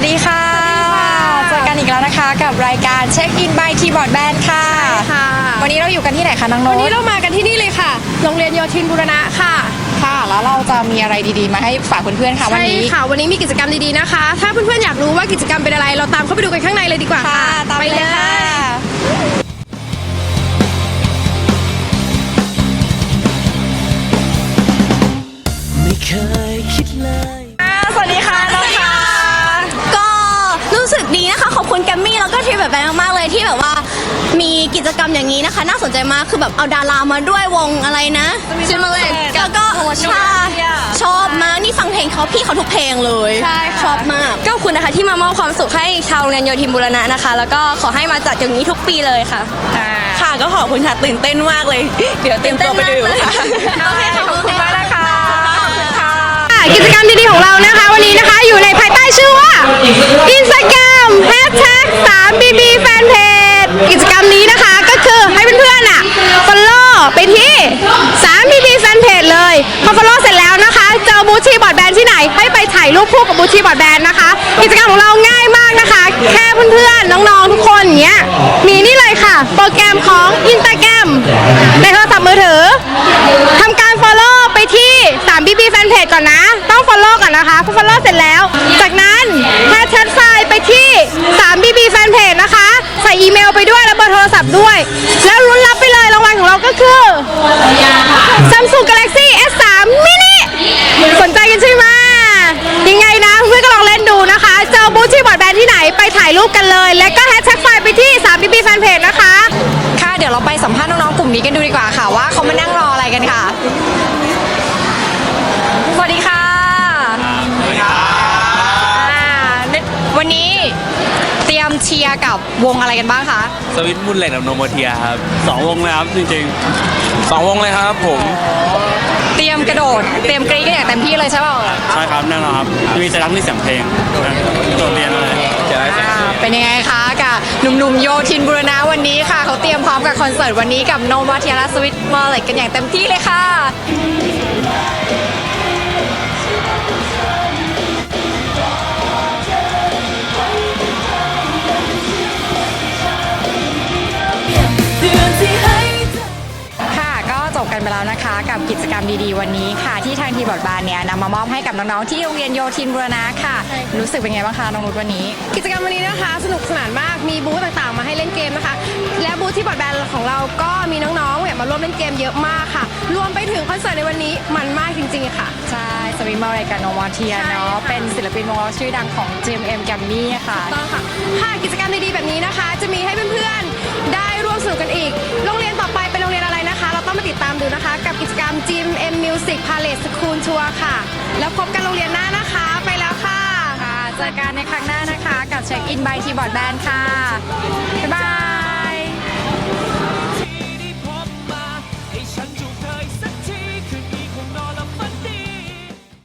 วัสดีค่ะ เจอกันอีกแล้วนะคะกับรายการเช็คอินบายคีย์บอร์ดแบนค่ะ ค่ะ วันนี้เราอยู่กันที่ไหนคะน้องโน้วันตนี้เรามากันที่นี่เลยค่ะ โรงเรียนโยธินบุรณะค่ะ ค่ะ แล้วเราจะมีอะไรดีๆ มาให้ฝากเพื่อนๆค่ะวันใช่นี้ ค่ะ วันนี้มีกิจกรรมดีๆนะคะ ถ้าเพื่อนๆอยากรู้ว่ากิจกรรมเป็นอะไร เราตามเข้าไปดูกันข้างในเลยดีกว่าค่ะ ค่ะตามไปเลยค่ะไม่ ดีนะคะ ขอบคุณแกมมี่แล้วก็ทีมแบบแบงค์มากๆเลยที่แบบว่ามีกิจกรรมอย่างนี้นะคะ น่าสนใจมากคือแบบเอาดารามาด้วยวงอะไรนะซิมเมอร์เลแล้วก็ใช่ชอบมากนี่ฟังเพลงเขาพี่เขาทุกเพลงเลยใช่ค่ะชอบมากก็ขอบคุณนะคะที่มามอบความสุขให้ชาวโรงเรียนโยธินบุรณะนะคะ แล้วก็ขอให้มาจัดอย่างนี้ทุกปีเลยค่ะ ค่ะก็ขอบคุณค่ะตื่นเต้นมากเลย เดี๋ยวเตรียมตัวไปดูค่ะโอเคขอบคุณมากนะคะขอบคุณค่ะกิจกรรมดีๆของเรานะคะวันนี้นะคะอยู่ในภายใต้ชื่อว่า Instagram Hashtag 3BB Fanpage กิจกรรมนี้นะคะก็คือให้เพื่อนๆอะ follow ไปที่ 3BB Fanpage เลยพอ follow เสร็จแล้วนะคะ เจอบูชีบอร์ดแบนด์ที่ไหน ให้ไปถ่ายรูปคู่กับบูชีบอร์ดแบนด์นะคะ กิจกรรมของเราง่ายมากนะคะ แค่เพื่อนๆ น้องๆ ทุกคนเงี้ย มีนี่เลยค่ะ โปรแกรมของ Instagram ในโทรศัพท์มือถือทำการ follow ไปที่ 3BB Fanpage ก่อนนะ ต้อง follow ก่อนนะคะพอ follow เสร็จแล้ว จากนั้นแฮชแท็กไฟล์ไปที่ 3BB Fanpage นะคะ ใส่อีเมลไปด้วยและเบอร์โทรศัพท์ด้วย คือ Samsung Galaxy S3 mini สนใจกันใช่ไหมยังไงนะเพื่อนก็ลองเล่นดูนะคะ เจอบูธที่บอร์ดแบนที่ไหนไปถ่ายรูปกันเลย และก็แฮชแท็กไฟล์ไปที่ 3BB Fanpage นะคะ ค่ะ เดี๋ยวเราไปสัมภาษณ์น้องๆกลุ่มนี้กันดูดีกว่าค่ะว่าเขามานั่งรออะไรกันค่ะ ชียร์กับวงอะไรกันบ้างคะ สวิตมุนเหล็กกับโนโมเทียครับสองวงเลยครับจริงๆสองวงเลยครับผมเตรียมกระโดด เตรียมกรี๊ดกันอย่างเต็มที่เลยใช่เปล่าใช่ครับแน่นอนครับมีใจรักในเสียงเพลงนะโดดเรียนเลยจะได้อ่าเป็นยังไงคะกับหนุ่มๆโยทินบุรณะวันนี้ค่ะ เขาเตรียมพร้อมกับคอนเสิร์ตวันนี้กับโนมาเทียและสวิตมอลเล็กกันอย่างเต็มที่เลยค่ะค่ะ ก็จบกันไปแล้วนะคะ กับกิจกรรมดีๆ วันนี้ค่ะ ที่ทางทีบอร์ดบาร์เนี่ยนำมามอบให้กับน้องๆที่โรงเรียนโยทินบุรณะค่ะ รู้สึกเป็นไงบ้างคะน้องนุชวันนี้ กิจกรรมวันนี้นะคะ สนุกสนานมากมีบูธต่างๆ มาให้เล่นเกมนะคะ และบูธที่บอร์ดแบนด์ของเราก็มีน้องๆเนี่ยมาร่วมเล่นเกมเยอะมากค่ะ รวมไปถึงคอนเสิร์ตในวันนี้มันมากจริงๆค่ะใช่สวิตมอลเล็กกับโนมาเทียใช่เนาะค่ะเป็นศิลปินวงล็อกชื่อดังของ GMM g a m m y ค่ะต้องค่ะค่ะกิจกรรมดีๆแบบนี้นะคะ จะมีให้เพื่อนๆได้ร่วมสนุกกันอีกโรงเรียนต่อ พาเลสสคูลชัวร์ค่ะ แล้วพบกันโรงเรียนหน้านะคะ ไปแล้วค่ะค่ะเจอกันในครั้งหน้านะคะ กับเช็คอินบายทีบอร์ดแบนค่ะ บ๊ายบาย